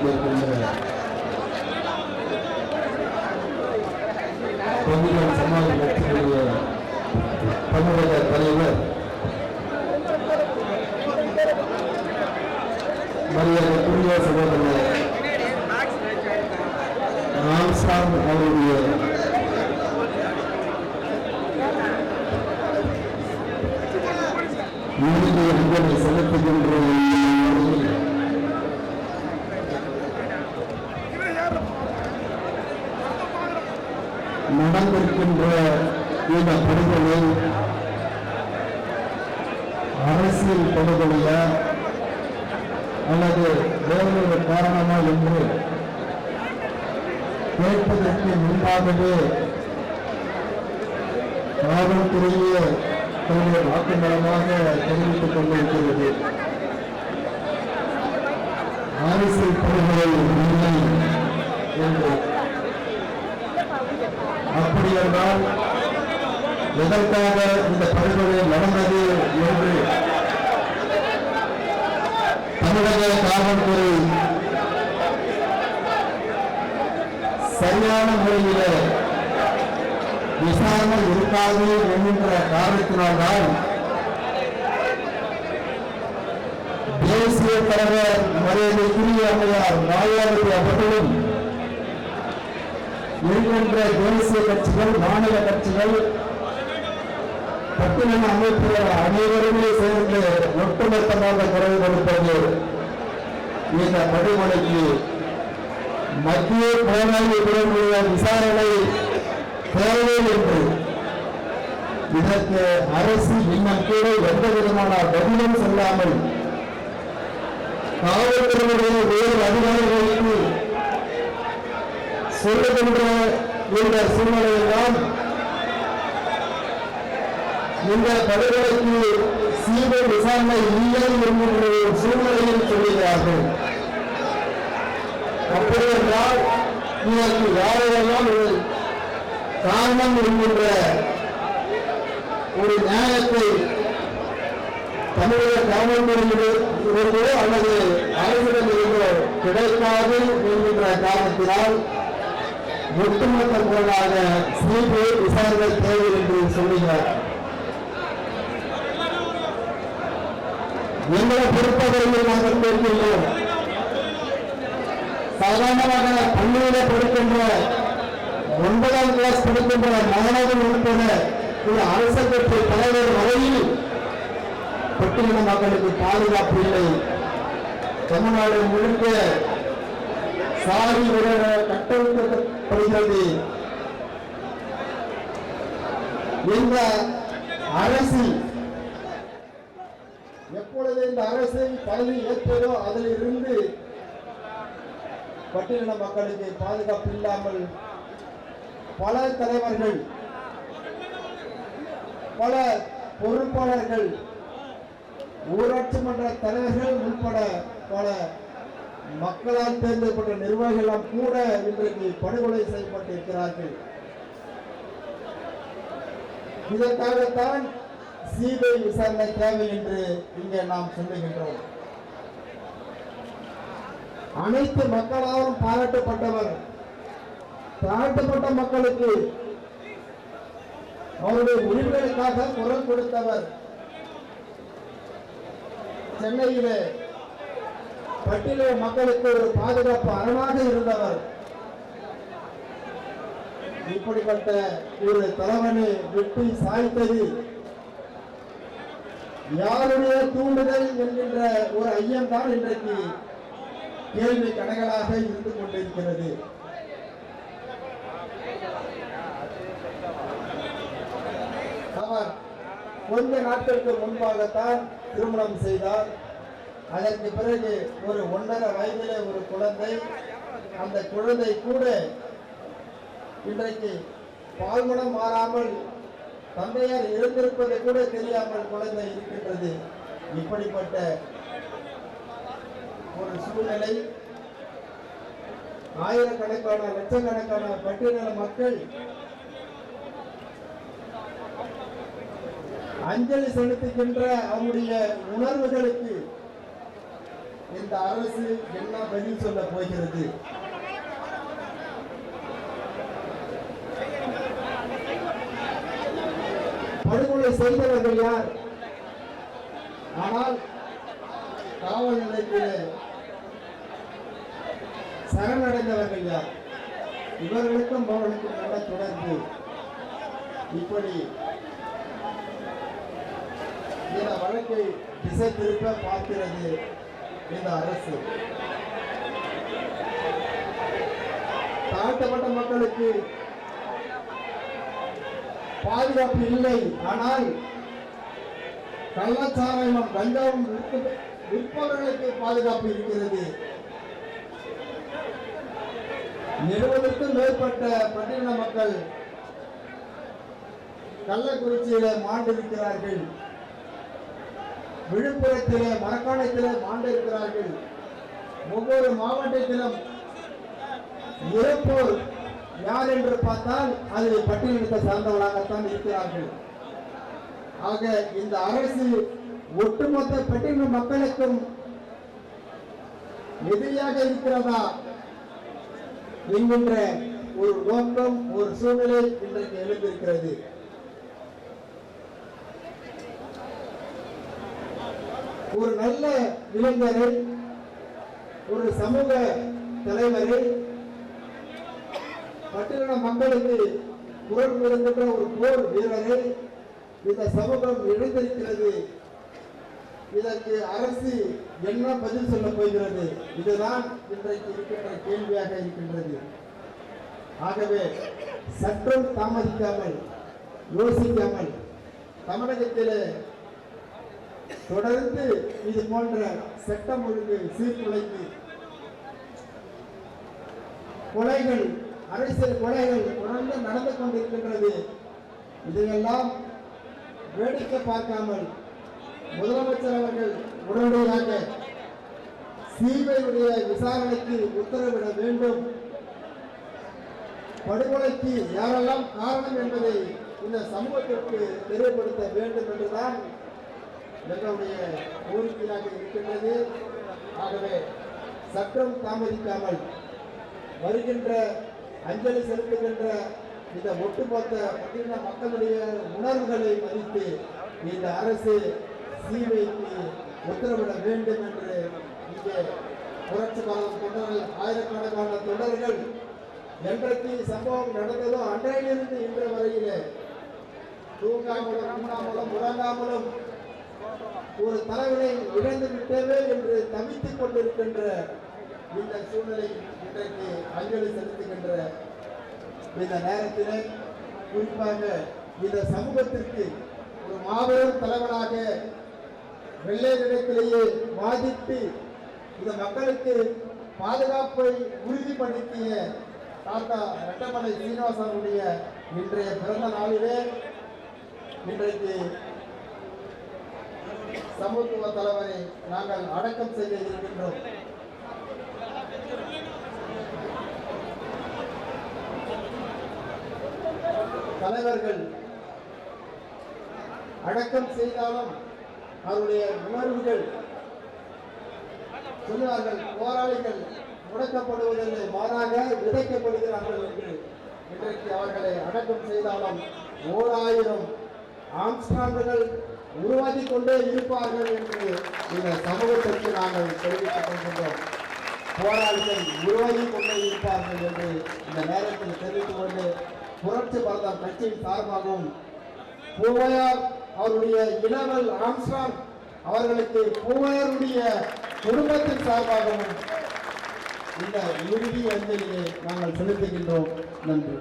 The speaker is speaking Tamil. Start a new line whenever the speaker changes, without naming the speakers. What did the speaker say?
கொண்டிருக்கின்ற பகுதிகள் சமாஜ கட்சியினுடைய தமிழக தலைவர் மரியாதைக்குரிய சகோதரர் ராம்சாங் அவருடைய இறுதி அஞ்சலி செலுத்துகின்ற இந்த வேளையில் நடந்திருக்கின்ற இந்த படுகொலை அரசியல் படுகொலையா அல்லது வேறொரு காரணமா என்று கேட்பதற்கு முன்பாகவே காவல்துறையே தன்னுடைய வாக்குமூலமாக தெரிவித்துக் கொண்டிருக்கிறது. அரசியல் படுகொலை என்று. அப்படி என்றால் எதற்காக இந்த படுகொலை நடந்தது என்று தமிழக காவல்துறை சரியான முறையில் விசாரணை இருக்காது என்கின்ற காரணத்தினால்தான் தேசிய தலைவர் மரியாதைக்குரிய அம்மையார் மாயாவதி அவர்களும் இருக்கின்ற தேசிய கட்சிகள் மாநில கட்சிகள் பட்டியல் அமைப்புகள் அனைவருமே சேர்ந்து ஒட்டுமொத்தமாக குரல் கொடுப்பது இந்த படுகொலைக்கு மத்திய புலனாய்வு துறையுடைய விசாரணை தேவை என்று. இதற்கு அரசு இன்னும் கூட எந்த விதமான பதிலும் சொல்லாமல் காவல்துறையினுடைய வேறு அதிகாரிகளுக்கு சொல்லுகின்ற இந்த சூழ்நிலையில்தான் இந்த படுகொலைக்கு சீத விசாரணை இல்லை என்கின்ற ஒரு சூழ்நிலையில் சொல்லுகிறார்கள் அப்படி என்றால் இதற்கு யாரெல்லாம் ஒரு காரணம் என்கின்ற ஒரு நியாயத்தை தமிழக காவல்துறையிலிருந்தோ அல்லது அரசிடமிருந்தோ கிடைக்காது என்கின்ற காரணத்தினால் ஒட்டுமொத்த குரலாக சிபிஐ விசாரணை தேவை என்று சொல்லுகிறார். எங்களை பொறுத்தவரையில் நாங்கள் கேட்கின்றோம் சாதாரணமாக பள்ளியில படிக்கின்ற ஒன்பதாம் கிளாஸ் படிக்கின்ற மாணவர்கள் உட்பட ஒரு அரசு கட்சி தலைவர் வரையில் பட்டியலின மக்களுக்கு பாதுகாப்பு இல்லை. தமிழ்நாடு முழுக்க சாதி கட்டமைக்கப்படுகிறது இந்த அரசு எப்பொழுது இந்த அரசின் பதவி ஏற்பதோ அதில் இருந்து பட்டியலின மக்களுக்கு பாதுகாப்பு இல்லாமல் பல தலைவர்கள் பல பொறுப்பாளர்கள் ஊராட்சி மன்ற தலைவர்கள் உட்பட பல மக்களால் தேர்ந்தெடுக்கப்பட்ட நிர்வாகிகள் கூட இன்றைக்கு படுகொலை செய்யப்பட்டிருக்கிறார்கள். இதற்காகத்தான் சிபிஐ விசாரணை தேவை என்று இங்கே நாம் சொல்லுகின்றோம். அனைத்து மக்களாலும் பாராட்டப்பட்டவர் தாழ்த்தப்பட்ட மக்களுக்கு அவருடைய உரிமைகளுக்காக குரல் கொடுத்தவர். சென்னையிலே பட்டியல மக்களுக்கு ஒரு பாதுகாப்பு அரணாக இருந்தவர். இப்படிப்பட்ட ஒரு தலைவனை வெட்டி சாய்த்தது யாருடைய தூண்டுதல் என்கின்ற ஒரு ஐயம் தான் இன்றைக்கு கேள்வி கணக்களாக இருந்து கொண்டிருக்கிறது. அவர் கொஞ்ச நாட்களுக்கு முன்பாகத்தான் திருமணம் செய்தார். அதற்கு பிறகு ஒரு ஒன்றரை வயதில் ஒரு குழந்தை அந்த குழந்தை கூட இன்றைக்கு பால்குணம் மாறாமல் தந்தையார் இருந்திருப்பதை கூட தெரியாமல் குழந்தை இருக்கின்றது. இப்படிப்பட்ட ஒரு சூழ்நிலை. ஆயிரக்கணக்கான லட்சக்கணக்கான பட்டியல மக்கள் அஞ்சலி செலுத்துகின்ற அவருடைய உணர்வுகளுக்கு இந்த அரசு என்ன பதில் சொல்ல போகிறது? படுகொலை செய்தவர்கள் யார்? ஆனால் காவல் நிலையத்திலே சரணடைந்தவர்கள் யார்? இவர்களுக்கும் அவர்களுக்கும் நல்ல தொடர்பு? இப்படி இந்த வழக்கை திசை திருப்ப பார்க்கிறது. இந்த அரசு. தாழ்த்தப்பட்ட மக்களுக்கு பாதுகாப்பு இல்லை. ஆனால் கள்ளச்சாராயம் கஞ்சாவும் விற்பவர்களுக்கு பாதுகாப்பு இருக்கிறது. எழுபதுக்கும் மேற்பட்ட பட்டியல மக்கள் கள்ளக்குறிச்சியில மாண்டிருக்கிறார்கள் விழுப்புரத்திலே மரக்காணத்திலே மாண்டிருக்கிறார்கள் ஒவ்வொரு மாவட்டத்திலும் இறப்போர் யார் என்று பார்த்தால் அது பட்டியலினத்தை சார்ந்தவர்களாகத்தான் இருக்கிறார்கள். ஆக இந்த அரசு ஒட்டுமொத்த பட்டியல் மக்களுக்கும் எதிரியாக இருக்கிறதா என்கின்ற ஒரு நோக்கம் ஒரு சூழ்நிலை இன்றைக்கு எழுந்திருக்கிறது. ஒரு நல்ல இளைஞரை ஒரு சமூக தலைவரை பட்டியலின மக்களுக்கு குரல் கொடுக்கின்ற ஒரு போர் வீரரை இந்த சமூகம் இழந்திருக்கிறது இதற்கு அரசு என்ன பதில் சொல்ல போகிறது? இதுதான் இன்றைக்கு இருக்கின்ற கேள்வியாக இருக்கின்றது. ஆகவே சற்றும் தாமதிக்காமல் யோசிக்காமல் தமிழகத்திலே தொடர்ந்து இது போன்ற சட்டம் ஒழுங்கு சீர்குலைந்து கொலைகள் அரசியல் கொலைகள் தொடர்ந்து நடந்து கொண்டிருக்கின்றது. இதையெல்லாம் வேடிக்கை பார்க்காமல் முதலமைச்சர் அவர்கள் உடனடியாக சிபிஐடைய விசாரணைக்கு உத்தரவிட வேண்டும். படுகொலைக்கு யாரெல்லாம் காரணம் என்பதை இந்த சமூகத்திற்கு தெரியப்படுத்த வேண்டும் என்றுதான் எங்களுடைய கோரிக்கையாக இருக்கின்றது. ஆகவே சட்டம் தாமதிக்காமல் வருகின்ற அஞ்சலி செலுத்துகின்ற இந்த ஒட்டுமொத்த பட்டியல மக்களுடைய உணர்வுகளை மதித்து இந்த அரசு சிபிஐக்கு உத்தரவிட வேண்டும் என்று இங்கே புரட்சி காலம் தொண்டர்கள் ஆயிரக்கணக்கான தொண்டர்கள் என்றைக்கு சம்பவம் நடந்ததோ அன்றையிலிருந்து இன்று வரையிலே. தூங்காமலும் உண்ணாமலும் உறங்காமலும் ஒரு தலைவனை இழந்து விட்டவே என்று தவித்துக் கொண்டிருக்கின்ற இந்த சூழ்நிலை இன்றைக்கு அஞ்சலி செலுத்துகின்ற இந்த நேரத்திலே குறிப்பாக இந்த சமூகத்திற்கு ஒரு மாபெரும் தலைவனாக வெள்ளை நிலத்திலேயே வாதிட்டு இந்த மக்களுக்கு பாதுகாப்பை உறுதிப்படுத்திய தாத்தா ரெட்டமலை சீனிவாசனுடைய இன்றைய பிறந்த நாளிலே இன்றைக்கு சமத்துவ தலைவரை நாங்கள் அடக்கம் செய்ய இருக்கின்றோம். தலைவர்கள் அடக்கம் செய்தாலும் அவருடைய உணர்வுகள் சொன்னார்கள் போராளிகள் முடக்கப்படுவதில்லை மாறாக விதைக்கப்படுகிறார்கள் என்று. இன்றைக்கு அவர்களை அடக்கம் செய்தாலும் ஓர் ஆயிரம் ஆம்ஸ்டாங்குகள் உருவாக்கி கொண்டே இருப்பார்கள் என்று இந்த சமூகத்திற்கு நாங்கள் தெரிவித்துக் கொள்கின்றோம். போராளிகள் உருவாகி கொண்டே இருப்பார்கள் என்று இந்த நேரத்தில் தெரிவித்துக் கொண்டு புரட்சி பாரதம் கட்சியின் சார்பாகவும் பூவையார் அவருடைய இளவல் ஆம்ஸ்டாங் அவர்களுக்கு பூவையாருடைய குடும்பத்தின் சார்பாகவும் இந்த இறுதி அஞ்சலியை நாங்கள் செலுத்துகின்றோம். நன்றி.